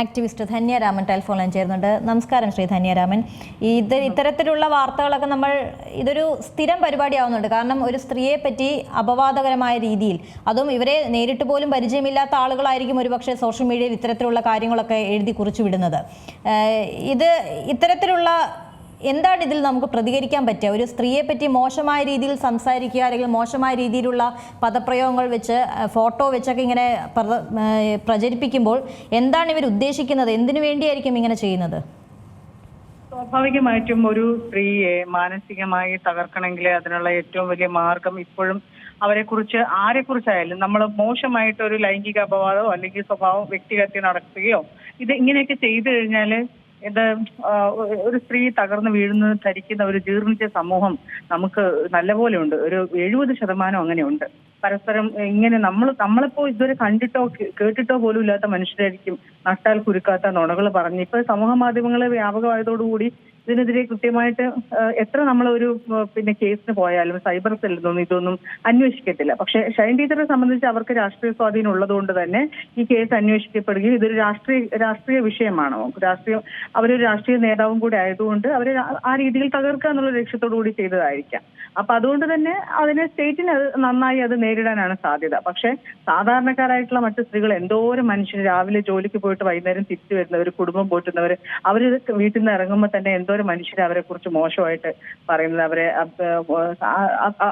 Activist Dhanya Raman telephone line ചേരുന്നുണ്ട്. നമസ്കാരം ശ്രീ ധന്യരാമൻ. ഇത് ഇത്തരത്തിലുള്ള വാർത്തകളൊക്കെ നമ്മൾ ഇതൊരു സ്ഥിരം പരിപാടിയാവുന്നുണ്ട്. കാരണം ഒരു സ്ത്രീയെ പറ്റി അപവാദകരമായ രീതിയിൽ അതും ഇവരെ നേരിട്ട് പോലും പരിചയമില്ലാത്ത ആളുകളായിരിക്കും ഒരുപക്ഷെ സോഷ്യൽ മീഡിയയിൽ ഇത്തരത്തിലുള്ള കാര്യങ്ങളൊക്കെ എഴുതി കുറിച്ചു വിടുന്നത്. ഇത് ഇത്തരത്തിലുള്ള എന്താണ് ഇതിൽ നമുക്ക് പ്രതികരിക്കാൻ പറ്റുക? ഒരു സ്ത്രീയെ പറ്റി മോശമായ രീതിയിൽ സംസാരിക്കുക അല്ലെങ്കിൽ മോശമായ രീതിയിലുള്ള പദപ്രയോഗങ്ങൾ വെച്ച് ഫോട്ടോ വെച്ചൊക്കെ ഇങ്ങനെ പ്രചരിപ്പിക്കുമ്പോൾ എന്താണ് ഇവർ ഉദ്ദേശിക്കുന്നത്? എന്തിനു വേണ്ടിയായിരിക്കും ഇങ്ങനെ ചെയ്യുന്നത്? സ്വാഭാവികമായിട്ടും ഒരു സ്ത്രീയെ മാനസികമായി തകർക്കണമെങ്കിൽ അതിനുള്ള ഏറ്റവും വലിയ മാർഗം ഇപ്പോഴും അവരെ കുറിച്ച് ആരെ കുറിച്ചായാലും നമ്മൾ മോശമായിട്ട് ഒരു ലൈംഗിക അപവാദമോ അല്ലെങ്കിൽ സ്വഭാവം വ്യക്തിഹത്യ നടത്തുകയോ ഇത് ഇങ്ങനെയൊക്കെ ചെയ്തു കഴിഞ്ഞാൽ ഇത് ഒരു സ്ത്രീ തകർന്നു വീഴുന്നത് ധരിക്കുന്ന ഒരു ജീർണിച്ച സമൂഹം നമുക്ക് നല്ലപോലെ ഉണ്ട് ഒരു എഴുപത് ശതമാനം അങ്ങനെയുണ്ട്. പരസ്പരം ഇങ്ങനെ നമ്മൾ നമ്മളിപ്പോ ഇതുവരെ കണ്ടിട്ടോ കേട്ടിട്ടോ പോലും ഇല്ലാത്ത മനുഷ്യരായിരിക്കും നട്ടാൽ കുരുക്കാത്ത നുണകൾ പറഞ്ഞ്. ഇപ്പൊ സമൂഹ മാധ്യമങ്ങൾ വ്യാപകമായതോടുകൂടി ഇതിനെതിരെ കൃത്യമായിട്ട് എത്ര നമ്മൾ ഒരു പിന്നെ കേസിന് പോയാലും സൈബർ സെല്ലൊന്നും ഇതൊന്നും അന്വേഷിക്കത്തില്ല. പക്ഷെ ഷൈൻ ടീച്ചറെ സംബന്ധിച്ച് അവർക്ക് രാഷ്ട്രീയ സ്വാധീനം ഉള്ളതുകൊണ്ട് തന്നെ ഈ കേസ് അന്വേഷിക്കപ്പെടുകയും ഇതൊരു രാഷ്ട്രീയ രാഷ്ട്രീയ വിഷയമാണ്? രാഷ്ട്രീയം അവരൊരു രാഷ്ട്രീയ നേതാവും കൂടി ആയതുകൊണ്ട് അവരെ ആ- ആ രീതിയിൽ തകർക്കുക എന്നുള്ള ലക്ഷ്യത്തോടു കൂടി ചെയ്തതായിരിക്കാം. അപ്പൊ അതുകൊണ്ട് തന്നെ അതിനെ സ്റ്റേറ്റിന് അത് നന്നായി അത് നേരിടാനാണ് സാധ്യത. പക്ഷെ സാധാരണക്കാരായിട്ടുള്ള മറ്റു സ്ത്രീകൾ എന്തോരം മനുഷ്യർ രാവിലെ ജോലിക്ക് പോയിട്ട് വൈകുന്നേരം തിരിച്ചു വരുന്നവർ കുടുംബം പോറ്റുന്നവർ അവർ വീട്ടിൽ നിന്ന് ഇറങ്ങുമ്പോൾ തന്നെ എന്തോരം മനുഷ്യർ അവരെ കുറിച്ച് മോശമായിട്ട് പറയുന്നത് അവരെ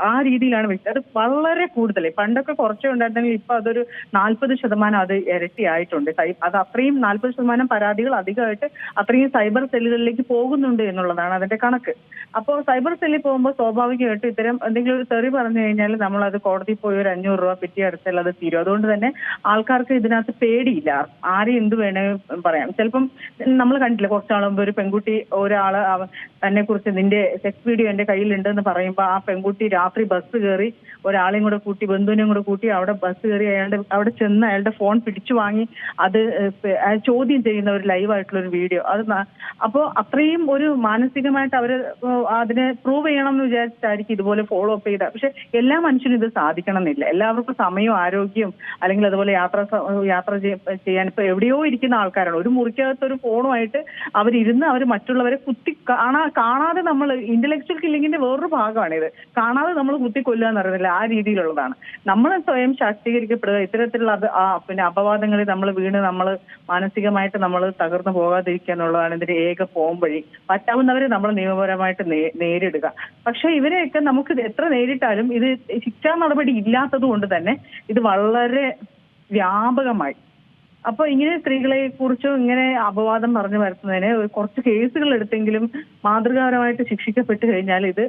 ആ- രീതിയിലാണ് അത് വളരെ കൂടുതൽ പണ്ടൊക്കെ കുറച്ചേ ഉണ്ടായിരുന്നെങ്കിൽ ഇപ്പൊ അതൊരു നാൽപ്പത് ശതമാനം അത് ഇരട്ടിയായിട്ടുണ്ട് അത് അത്രയും നാൽപ്പത് ശതമാനം പരാതികൾ അധികമായിട്ട് അത്രയും സൈബർ സെല്ലുകളിലേക്ക് പോകുന്നുണ്ട് എന്നുള്ളതാണ് അതിന്റെ കണക്ക്. അപ്പോൾ സൈബർ സെല്ലിൽ പോകുമ്പോൾ സ്വാഭാവികമായിട്ടും ഇത്തരം എന്തെങ്കിലും ഒരു തെറി പറഞ്ഞു കഴിഞ്ഞാൽ നമ്മൾ അത് കോടതി പോയി ഒരു അഞ്ഞൂറ് രൂപ പിറ്റി അടച്ചാൽ അത് തീരും. അതുകൊണ്ട് തന്നെ ആൾക്കാർക്ക് ഇതിനകത്ത് പേടിയില്ല. ആരെയും എന്ത് വേണേ പറയാം. ചിലപ്പം നമ്മൾ കണ്ടില്ല കുറച്ചാൾ മുമ്പ് ഒരു പെൺകുട്ടി ഒരാൾ തന്നെ കുറിച്ച് നിന്റെ സെക്സ് വീഡിയോ എന്റെ കയ്യിലുണ്ട് എന്ന് പറയുമ്പോൾ ആ പെൺകുട്ടി രാത്രി ബസ് കയറി ഒരാളെയും കൂടെ കൂട്ടി ബന്ധുവിനെയും കൂടെ കൂട്ടി അവിടെ ബസ് കയറി അയാളുടെ അവിടെ ചെന്ന് അയാളുടെ ഫോൺ പിടിച്ചു വാങ്ങി അത് ചോദ്യം ചെയ്യുന്ന ഒരു ലൈവ് ആയിട്ടുള്ള ഒരു വീഡിയോ അത് അപ്പോൾ അപ്പോ അത്രയും ഒരു മാനസികമായിട്ട് അവർ അതിനെ പ്രൂവ് ചെയ്യണം എന്ന് വിചാരിച്ചിട്ടായിരിക്കും ഇതുപോലെ ഫോളോ അപ്പ് ചെയ്ത. പക്ഷെ എല്ലാ മനുഷ്യനും ഇത് സാധിക്കണം എന്നില്ല എല്ലാവർക്കും സമയവും ആരോഗ്യവും അല്ലെങ്കിൽ അതുപോലെ യാത്ര യാത്ര ചെയ്യാൻ ഇപ്പൊ എവിടെയോ ഇരിക്കുന്ന ആൾക്കാരാണ്. ഒരു മുറിക്കകത്ത് ഒരു ഫോണുമായിട്ട് അവരിരുന്ന് അവർ മറ്റുള്ളവരെ കുത്തി കാണാ കാണാതെ നമ്മൾ ഇന്റലക്ച്വൽ കില്ലിങ്ങിന്റെ വേറൊരു ഭാഗമാണ് ഇത്. കാണാതെ നമ്മൾ കുത്തി കൊല്ലുക എന്ന് പറയുന്നില്ല. ആ രീതിയിലുള്ളതാണ്. നമ്മൾ സ്വയം ശാക്തീകരിക്കപ്പെടുക. ഇത്തരത്തിലുള്ള അത് പിന്നെ അപവാദങ്ങളിൽ നമ്മൾ വീണ് നമ്മൾ മാനസികമായിട്ട് നമ്മൾ തകർന്നു പോകാതിരിക്കുക എന്നുള്ളതാണ് ഇതിന്റെ ഏക ഫോം വഴി. പറ്റാവുന്നവരെ നമ്മൾ നിയമപരമായിട്ട് നേരിടുക. പക്ഷെ ഇവരെയൊക്കെ നമുക്ക് എത്ര നേരിട്ടാലും ഇത് ശിക്ഷാ നടപടി ഇല്ലാത്തത് കൊണ്ട് തന്നെ ഇത് വളരെ വ്യാപകമായി. അപ്പൊ ഇങ്ങനെ സ്ത്രീകളെ കുറിച്ചും ഇങ്ങനെ അപവാദം പറഞ്ഞു വരുത്തുന്നതിന് കുറച്ച് കേസുകൾ എടുത്തെങ്കിലും മാതൃകാപരമായിട്ട് ശിക്ഷിക്കപ്പെട്ട് കഴിഞ്ഞാൽ ഇത്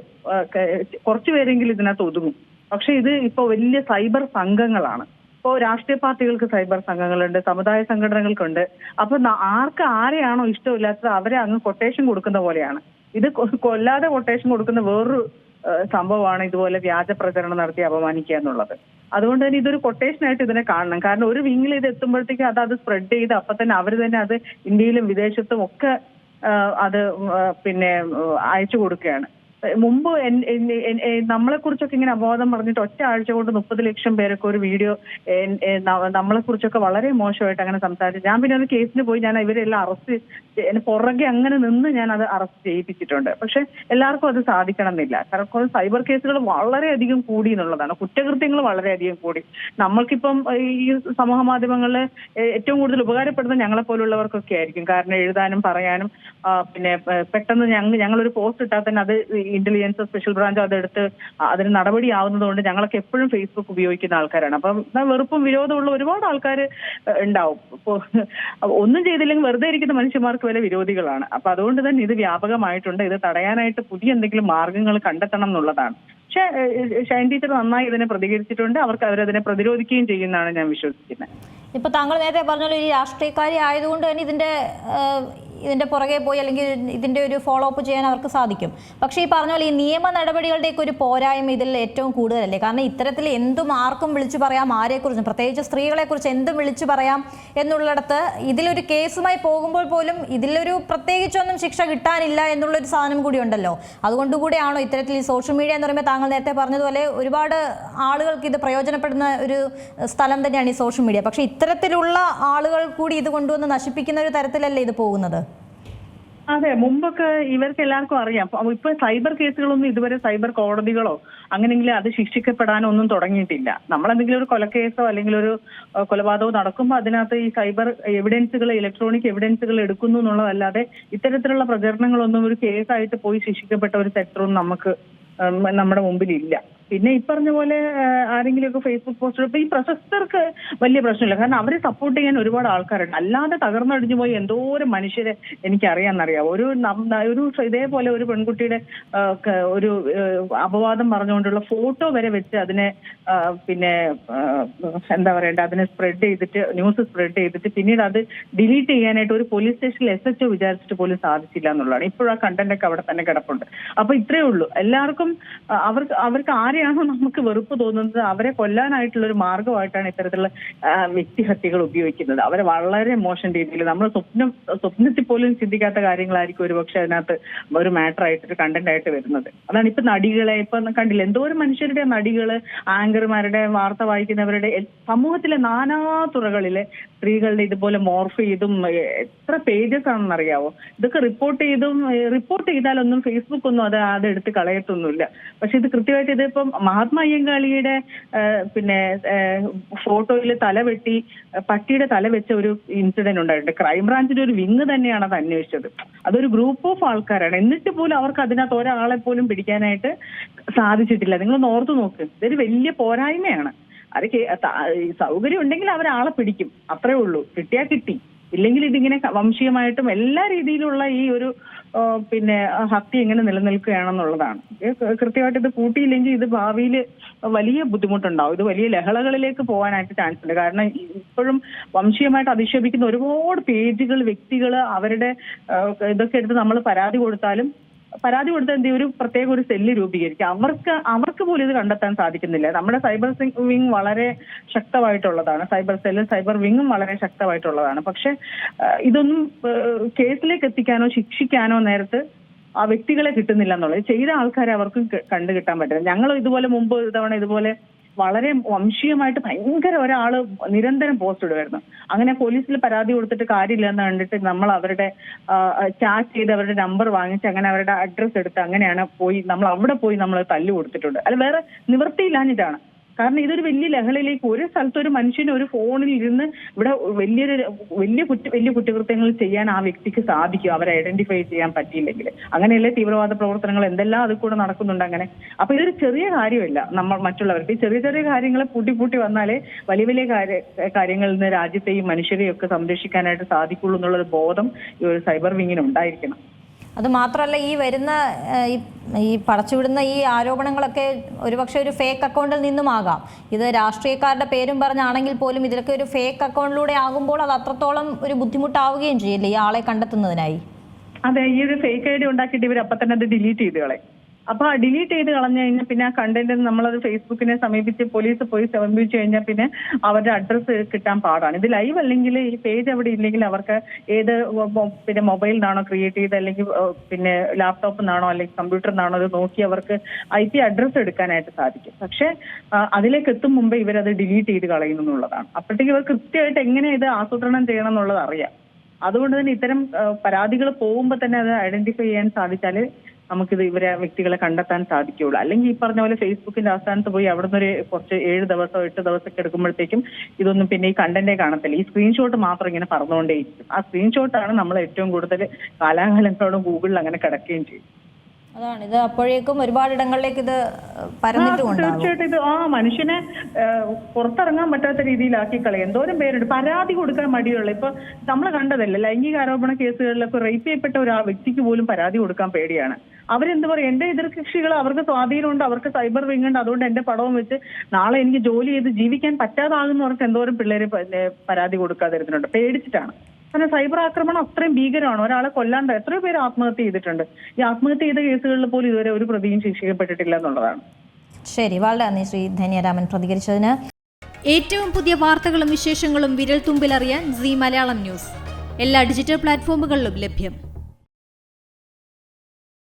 കുറച്ചുപേരെങ്കിലും ഇതിനകത്ത് ഒതുങ്ങും. പക്ഷെ ഇത് ഇപ്പൊ വലിയ സൈബർ സംഘങ്ങളാണ്. ഇപ്പോ രാഷ്ട്രീയ പാർട്ടികൾക്ക് സൈബർ സംഘങ്ങളുണ്ട് സമുദായ സംഘടനകൾക്കുണ്ട്. അപ്പൊ ആർക്ക് ആരെയാണോ ഇഷ്ടമില്ലാത്തത് അവരെ അങ്ങ് കൊട്ടേഷൻ കൊടുക്കുന്ന പോലെയാണ്. ഇത് കൊല്ലാതെ കൊട്ടേഷൻ കൊടുക്കുന്ന വേറൊരു സംഭവമാണ് ഇതുപോലെ വ്യാജ പ്രചരണം നടത്തി അപമാനിക്കുക എന്നുള്ളത്. അതുകൊണ്ട് തന്നെ ഇതൊരു കൊട്ടേഷനായിട്ട് ഇതിനെ കാണണം. കാരണം ഒരു വിങ്ങിൽ ഇത് എത്തുമ്പോഴത്തേക്കും അത് അത് സ്പ്രെഡ് ചെയ്ത് അപ്പൊ തന്നെ അവർ തന്നെ അത് ഇന്ത്യയിലും വിദേശത്തും ഒക്കെ അത് പിന്നെ അയച്ചു കൊടുക്കുകയാണ്. മുമ്പ് നമ്മളെ കുറിച്ചൊക്കെ ഇങ്ങനെ അപവാദം പറഞ്ഞിട്ട് ഒറ്റ ആഴ്ച കൊണ്ട് മുപ്പത് ലക്ഷം പേരൊക്കെ ഒരു വീഡിയോ നമ്മളെ കുറിച്ചൊക്കെ വളരെ മോശമായിട്ട് അങ്ങനെ സംസാരിച്ചു. ഞാൻ പിന്നെ ഒരു കേസിന് പോയി ഞാൻ ഇവരെല്ലാം അറസ്റ്റ് പുറകെ അങ്ങനെ നിന്ന് ഞാൻ അത് അറസ്റ്റ് ചെയ്യിപ്പിച്ചിട്ടുണ്ട്. പക്ഷെ എല്ലാവർക്കും അത് സാധിക്കണം എന്നില്ല കാരണം സൈബർ കേസുകൾ വളരെയധികം കൂടി എന്നുള്ളതാണ്. കുറ്റകൃത്യങ്ങൾ വളരെയധികം കൂടി. നമ്മൾക്കിപ്പം ഈ സമൂഹ മാധ്യമങ്ങളിൽ ഏറ്റവും കൂടുതൽ ഉപകാരപ്പെടുന്നത് ഞങ്ങളെ പോലുള്ളവർക്കൊക്കെ ആയിരിക്കും. കാരണം എഴുതാനും പറയാനും പിന്നെ പെട്ടെന്ന് ഞങ്ങൾ ഞങ്ങളൊരു പോസ്റ്റ് ഇട്ടാൽ തന്നെ അത് ഇന്റലിജൻസ് സ്പെഷ്യൽ ബ്രാഞ്ച് അതെടുത്ത് അതിന് നടപടിയാവുന്നതുകൊണ്ട് ഞങ്ങളൊക്കെ എപ്പോഴും ഫേസ്ബുക്ക് ഉപയോഗിക്കുന്ന ആൾക്കാരാണ്. അപ്പം വെറുപ്പും വിരോധമുള്ള ഒരുപാട് ആൾക്കാർ ഉണ്ടാവും. ഇപ്പോ ഒന്നും ചെയ്തില്ലെങ്കിൽ വെറുതെ ഇരിക്കുന്ന മനുഷ്യന്മാർക്ക് വരെ വിരോധികളാണ്. അപ്പൊ അതുകൊണ്ട് തന്നെ ഇത് വ്യാപകമായിട്ടുണ്ട്. ഇത് തടയാനായിട്ട് പുതിയ എന്തെങ്കിലും മാർഗങ്ങൾ കണ്ടെത്തണം എന്നുള്ളതാണ്. പക്ഷേ ഷൈൻ ടീച്ചർ നന്നായി ഇതിനെ പ്രതികരിച്ചിട്ടുണ്ട്. അവർക്ക് അവരതിനെ പ്രതിരോധിക്കുകയും ചെയ്യുന്നതാണ് ഞാൻ വിശ്വസിക്കുന്നത്. ഇപ്പൊ താങ്കൾ നേരത്തെ പറഞ്ഞല്ലോ ഈ രാഷ്ട്രീയക്കാരി ആയതുകൊണ്ട് തന്നെ ഇതിന്റെ പുറകെ പോയി അല്ലെങ്കിൽ ഇതിന്റെ ഒരു ഫോളോ അപ്പ് ചെയ്യാൻ അവർക്ക് സാധിക്കും. പക്ഷേ ഈ പറഞ്ഞ പോലെ ഈ നിയമ നടപടികളുടെയൊക്കെ ഒരു പോരായ്മ ഇതിൽ ഏറ്റവും കൂടുതലല്ലേ? കാരണം ഇത്തരത്തിൽ എന്തും ആർക്കും വിളിച്ചു പറയാം ആരെക്കുറിച്ചും. പ്രത്യേകിച്ച് സ്ത്രീകളെക്കുറിച്ച് എന്തും വിളിച്ചു പറയാം എന്നുള്ളിടത്ത് ഇതിലൊരു കേസുമായി പോകുമ്പോൾ പോലും ഇതിലൊരു പ്രത്യേകിച്ചൊന്നും ശിക്ഷ കിട്ടാനില്ല എന്നുള്ളൊരു സാധനം കൂടി ഉണ്ടല്ലോ. അതുകൊണ്ടുകൂടിയാണോ ഇത്തരത്തിൽ ഈ സോഷ്യൽ മീഡിയ എന്ന് പറയുമ്പോൾ താങ്കൾ നേരത്തെ പറഞ്ഞതുപോലെ ഒരുപാട് ആളുകൾക്ക് ഇത് പ്രയോജനപ്പെടുന്ന ഒരു സ്ഥലം തന്നെയാണ് ഈ സോഷ്യൽ മീഡിയ പക്ഷേ ഇത്തരത്തിലുള്ള ആളുകൾ കൂടി ഇത് കൊണ്ടുവന്ന് നശിപ്പിക്കുന്ന ഒരു തരത്തിലല്ലേ ഇത് പോകുന്നത്? അതെ മുമ്പൊക്കെ ഇവർക്ക് എല്ലാവർക്കും അറിയാം ഇപ്പൊ സൈബർ കേസുകളൊന്നും ഇതുവരെ സൈബർ കോടതികളോ അങ്ങനെയെങ്കിലും അത് ശിക്ഷിക്കപ്പെടാനോ ഒന്നും തുടങ്ങിയിട്ടില്ല. നമ്മൾ എന്തെങ്കിലും ഒരു കൊലക്കേസോ അല്ലെങ്കിൽ ഒരു കൊലപാതകമോ നടക്കുമ്പോൾ അതിനകത്ത് ഈ സൈബർ എവിഡൻസുകൾ ഇലക്ട്രോണിക് എവിഡൻസുകൾ എടുക്കുന്നു എന്നുള്ളതല്ലാതെ ഇത്തരത്തിലുള്ള പ്രചരണങ്ങളൊന്നും ഒരു കേസായിട്ട് പോയി ശിക്ഷിക്കപ്പെട്ട ഒരു സെക്ടറും നമുക്ക് നമ്മുടെ മുമ്പിൽ ഇല്ല പിന്നെ ഈ പറഞ്ഞ പോലെ ആരെങ്കിലുമൊക്കെ ഫേസ്ബുക്ക് പോസ്റ്റ് ഇപ്പൊ ഈ പ്രശസ്തർക്ക് വലിയ പ്രശ്നമില്ല. കാരണം അവരെ സപ്പോർട്ട് ചെയ്യാൻ ഒരുപാട് ആൾക്കാരുണ്ട്. അല്ലാതെ തകർന്നടിഞ്ഞു പോയി എന്തോരം മനുഷ്യരെ എനിക്കറിയാന്നറിയാം ഒരു ഒരു ഇതേപോലെ ഒരു പെൺകുട്ടിയുടെ ഒരു അപവാദം പറഞ്ഞുകൊണ്ടുള്ള ഫോട്ടോ വരെ വെച്ച് അതിനെ പിന്നെ എന്താ പറയണ്ട അതിനെ സ്പ്രെഡ് ചെയ്തിട്ട് ന്യൂസ് സ്പ്രെഡ് ചെയ്തിട്ട് പിന്നീട് അത് ഡിലീറ്റ് ചെയ്യാനായിട്ട് ഒരു പോലീസ് സ്റ്റേഷനിൽ എസ് എച്ച് വിചാരിച്ചിട്ട് പോലും സാധിച്ചില്ല എന്നുള്ളതാണ്. ഇപ്പോഴും ആ കണ്ടന്റ് ഒക്കെ അവിടെ തന്നെ കിടപ്പുണ്ട്. അപ്പൊ ഇത്രയേ ഉള്ളൂ. എല്ലാവർക്കും അവർക്ക് അവർക്ക് അവർക്ക് ആരെയാണോ നമുക്ക് വെറുപ്പ് തോന്നുന്നത് അവരെ കൊല്ലാനായിട്ടുള്ള ഒരു മാർഗമായിട്ടാണ് ഇത്തരത്തിലുള്ള വ്യക്തിഹത്യകൾ ഉപയോഗിക്കുന്നത്. അവരെ വളരെ മോശം രീതിയിൽ നമ്മൾ സ്വപ്നം സ്വപ്നത്തിൽ പോലും ചിന്തിക്കാത്ത കാര്യങ്ങളായിരിക്കും ഒരു പക്ഷെ അതിനകത്ത് ഒരു മാറ്ററായിട്ട് കണ്ടന്റ് ആയിട്ട് വരുന്നത്. അതാണ് ഇപ്പൊ നടികളെ ഇപ്പൊ കണ്ടില്ല എന്തോരം മനുഷ്യരുടെ നടികൾ ആങ്കർമാരുടെ വാർത്ത വായിക്കുന്നവരുടെ സമൂഹത്തിലെ നാനാ തുറകളിലെ സ്ത്രീകളുടെ ഇതുപോലെ മോർഫ് ചെയ്തും എത്ര പേജസ് ആണെന്നറിയാവോ? ഇതൊക്കെ റിപ്പോർട്ട് ചെയ്തും റിപ്പോർട്ട് ചെയ്താലൊന്നും ഫേസ്ബുക്ക് ഒന്നും അത് അത് എടുത്ത് കളയത്തൊന്നുമില്ല. പക്ഷെ ഇത് കൃത്യമായിട്ട് ഇതിപ്പം മഹാത്മാ അയ്യങ്കാളിയുടെ പിന്നെ ഫോട്ടോയിൽ തല വെട്ടി പട്ടിയുടെ തല വെച്ച ഒരു ഇൻസിഡന്റ് ഉണ്ടായിട്ടുണ്ട്. ക്രൈംബ്രാഞ്ചിന്റെ ഒരു വിങ് തന്നെയാണ് അത് അന്വേഷിച്ചത്. അതൊരു ഗ്രൂപ്പ് ഓഫ് ആൾക്കാരാണ്. എന്നിട്ട് പോലും അവർക്ക് അതിനകത്ത് ഒരാളെ പോലും പിടിക്കാനായിട്ട് സാധിച്ചിട്ടില്ല. നിങ്ങൾ ഓർത്തു നോക്ക്. ഇതൊരു വലിയ പോരായ്മയാണ്. അത് സൗകര്യം ഉണ്ടെങ്കിൽ അവരാളെ പിടിക്കും. അത്രേ ഉള്ളൂ. കിട്ടിയാ കിട്ടി. ഇല്ലെങ്കിൽ ഇതിങ്ങനെ വംശീയമായിട്ടും എല്ലാ രീതിയിലുള്ള ഈ ഒരു പിന്നെ ഹത്യ എങ്ങനെ നിലനിൽക്കുകയാണെന്നുള്ളതാണ്. കൃത്യമായിട്ട് ഇത് കൂട്ടിയില്ലെങ്കിൽ ഇത് ഭാവിയിൽ വലിയ ബുദ്ധിമുട്ടുണ്ടാവും. ഇത് വലിയ ലഹളകളിലേക്ക് പോകാനായിട്ട് ചാൻസ് ഉണ്ട്. കാരണം ഇപ്പോഴും വംശീയമായിട്ട് അധിക്ഷേപിക്കുന്ന ഒരുപാട് പേജുകൾ വ്യക്തികൾ അവരുടെ ഇതൊക്കെ എടുത്ത് നമ്മൾ പരാതി കൊടുത്താലും പരാതി കൊടുത്ത എന്ത്? ഒരു പ്രത്യേക ഒരു സെല്ല് രൂപീകരിക്കുക അവർക്ക് അവർക്ക് പോലും ഇത് കണ്ടെത്താൻ സാധിക്കുന്നില്ല. നമ്മുടെ സൈബർ വിങ് വളരെ ശക്തമായിട്ടുള്ളതാണ്. സൈബർ സെല്ലും സൈബർ വിങ്ങും വളരെ ശക്തമായിട്ടുള്ളതാണ്. പക്ഷെ ഇതൊന്നും കേസിലേക്ക് എത്തിക്കാനോ ശിക്ഷിക്കാനോ നേരത്ത് ആ വ്യക്തികളെ കിട്ടുന്നില്ല എന്നുള്ളത്. ചെയ്ത ആൾക്കാരെ അവർക്കും കണ്ടു കിട്ടാൻ പറ്റില്ല. ഞങ്ങൾ ഇതുപോലെ മുമ്പ് ഒരു തവണ ഇതുപോലെ വളരെ വംശീയമായിട്ട് ഭയങ്കര ഒരാൾ നിരന്തരം പോസ്റ്റ് ഇടുമായിരുന്നു അങ്ങനെ പോലീസിൽ പരാതി കൊടുത്തിട്ട് കാര്യമില്ലെന്ന് കണ്ടിട്ട് നമ്മൾ അവരുടെ ചാറ്റ് ചെയ്ത് അവരുടെ നമ്പർ വാങ്ങിച്ച് അങ്ങനെ അവരുടെ അഡ്രസ്സ് എടുത്ത് അങ്ങനെയാണ് പോയി നമ്മൾ അവിടെ പോയി നമ്മൾ തല്ലു കൊടുത്തിട്ടുണ്ട്. അല്ല വേറെ നിവൃത്തിയില്ലാഞ്ഞിട്ടാണ്. കാരണം ഇതൊരു വലിയ ലഹളയിലേക്ക് ഒരു സ്ഥലത്ത് ഒരു മനുഷ്യന് ഒരു ഫോണിൽ ഇരുന്ന് ഇവിടെ വലിയൊരു വലിയ കുറ്റ വലിയ കുറ്റകൃത്യങ്ങൾ ചെയ്യാൻ ആ വ്യക്തിക്ക് സാധിക്കും. അവരെ ഐഡന്റിഫൈ ചെയ്യാൻ പറ്റിയില്ലെങ്കിൽ. അങ്ങനെയല്ലേ തീവ്രവാദ പ്രവർത്തനങ്ങൾ എന്തെല്ലാം അതിൽ കൂടെ നടക്കുന്നുണ്ട് അങ്ങനെ? അപ്പൊ ഇതൊരു ചെറിയ കാര്യമല്ല. നമ്മൾ മറ്റുള്ളവർക്ക് ഈ ചെറിയ ചെറിയ കാര്യങ്ങളെ പൂട്ടി പൂട്ടി വന്നാലേ വലിയ വലിയ കാര്യ കാര്യങ്ങളിൽ നിന്ന് രാജ്യത്തെയും മനുഷ്യരെയും ഒക്കെ സംരക്ഷിക്കാനായിട്ട് സാധിക്കുള്ളൂ എന്നുള്ളൊരു ബോധം ഈ ഒരു സൈബർ വിങ്ങിന് ഉണ്ടായിരിക്കണം. അത് മാത്രമല്ല ഈ വരുന്ന ഈ പടച്ചുവിടുന്ന ഈ ആരോപണങ്ങളൊക്കെ ഒരുപക്ഷെ ഒരു ഫേക്ക് അക്കൗണ്ടിൽ നിന്നുമാകാം. ഇത് രാഷ്ട്രീയക്കാരുടെ പേരും പറഞ്ഞാണെങ്കിൽ പോലും ഇതിലൊക്കെ ഒരു ഫേക്ക് അക്കൗണ്ടിലൂടെ ആകുമ്പോൾ അത് അത്രത്തോളം ഒരു ബുദ്ധിമുട്ടാവുകയും ചെയ്യില്ലേ ഈ ആളെ കണ്ടെത്തുന്നതിനായി. അതെ ഈ ഒരു ഫേക്ക് ഐ ഡി ഉണ്ടാക്കിയിട്ട് ഇവർ അപ്പൊ തന്നെ അത് ഡിലീറ്റ് ചെയ്തു അപ്പൊ ഡിലീറ്റ് ചെയ്ത് കളഞ്ഞു കഴിഞ്ഞാൽ പിന്നെ ആ കണ്ടന്റ് നമ്മളത് ഫേസ്ബുക്കിനെ സമീപിച്ച് പോലീസ് പോയി സമീപിച്ചു കഴിഞ്ഞാൽ പിന്നെ അവരുടെ അഡ്രസ്സ് കിട്ടാൻ പാടാണ്. ഇത് ലൈവ് അല്ലെങ്കിൽ ഈ പേജ് അവിടെ ഇല്ലെങ്കിൽ അവർക്ക് ഏത് പിന്നെ മൊബൈലിൽ നിന്നാണോ ക്രിയേറ്റ് ചെയ്ത് അല്ലെങ്കിൽ പിന്നെ ലാപ്ടോപ്പിൽ നിന്നാണോ അല്ലെങ്കിൽ കമ്പ്യൂട്ടറിൽ നിന്നാണോ അത് നോക്കി അവർക്ക് ഐ പി അഡ്രസ്സ് എടുക്കാനായിട്ട് സാധിക്കും. പക്ഷെ അതിലേക്ക് എത്തും മുമ്പേ ഇവരത് ഡിലീറ്റ് ചെയ്ത് കളയുന്നു എന്നുള്ളതാണ്. അപ്പോഴത്തേക്ക് ഇവർ കൃത്യമായിട്ട് എങ്ങനെ ഇത് ആസൂത്രണം ചെയ്യണം എന്നുള്ളത് അറിയാം. അതുകൊണ്ട് തന്നെ ഇത്തരം പരാതികൾ പോകുമ്പോൾ തന്നെ അത് ഐഡന്റിഫൈ ചെയ്യാൻ സാധിച്ചാൽ നമുക്കിത് ഇവരെ വ്യക്തികളെ കണ്ടെത്താൻ സാധിക്കുകയുള്ളൂ. അല്ലെങ്കിൽ ഈ പറഞ്ഞ പോലെ ഫേസ്ബുക്കിന്റെ ആസ്ഥാനത്ത് പോയി അവിടുന്ന് ഒരു കുറച്ച് ഏഴ് ദിവസം എട്ട് ദിവസമൊക്കെ എടുക്കുമ്പോഴത്തേക്കും ഇതൊന്നും പിന്നെ ഈ കണ്ടന്റേ കാണത്തില്ല. ഈ സ്ക്രീൻഷോട്ട് മാത്രം ഇങ്ങനെ പറഞ്ഞുകൊണ്ടേയിരിക്കും ആ സ്ക്രീൻഷോട്ടാണ് നമ്മൾ ഏറ്റവും കൂടുതൽ കാലാകാലങ്ങളോടും ഗൂഗിളിൽ അങ്ങനെ കിടക്കുകയും ചെയ്യും. അതാണ്. ഇത് അപ്പോഴേക്കും ഒരുപാടിടങ്ങളിലേക്ക് ഇത് പരന്നിട്ടും തീർച്ചയായിട്ടും ഇത് ആ മനുഷ്യനെ പുറത്തിറങ്ങാൻ പറ്റാത്ത രീതിയിലാക്കി കളയും. എന്തോരം പേരുണ്ട്. പരാതി കൊടുക്കാൻ മടിയുള്ള ഇപ്പൊ നമ്മൾ കണ്ടതല്ലേ ലൈംഗിക ആരോപണ കേസുകളിലൊക്കെ റേപ്പ് ചെയ്യപ്പെട്ട ഒരു വ്യക്തിക്ക് പോലും പരാതി കൊടുക്കാൻ പേടിയാണ്. അവരെന്ത് പറയും? എന്റെ എതിർകക്ഷികൾ അവർക്ക് സ്വാധീനമുണ്ട് അവർക്ക് സൈബർ വിങ് ഉണ്ട് അതുകൊണ്ട് എന്റെ പടവും വെച്ച് നാളെ എനിക്ക് ജോലി ചെയ്ത് ജീവിക്കാൻ പറ്റാതാകുന്നവർക്ക് എന്തോരം പിള്ളേര് പരാതി കൊടുക്കാതിരുന്നുണ്ട് പേടിച്ചിട്ടാണ്. കാരണം സൈബർ ആക്രമണം അത്രയും ഭീകരമാണ്. ഒരാളെ കൊല്ലാണ്ട് എത്രയോ പേര് ആത്മഹത്യ ചെയ്തിട്ടുണ്ട്. ഈ ആത്മഹത്യ ചെയ്ത കേസുകളിൽ പോലും ഇതുവരെ ഒരു പ്രതിയും ശിക്ഷിക്കപ്പെട്ടിട്ടില്ല എന്നുള്ളതാണ്. ശരി വളരെ നന്ദി ശ്രീ ധന്യരാമൻ പ്രതികരിച്ചതിന്. ഏറ്റവും പുതിയ വാർത്തകളും വിശേഷങ്ങളും വിരൽ തുമ്പിലറിയാൻ സി മലയാളം ന്യൂസ്. എല്ലാ ഡിജിറ്റൽ പ്ലാറ്റ്ഫോമുകളിലും ലഭ്യം.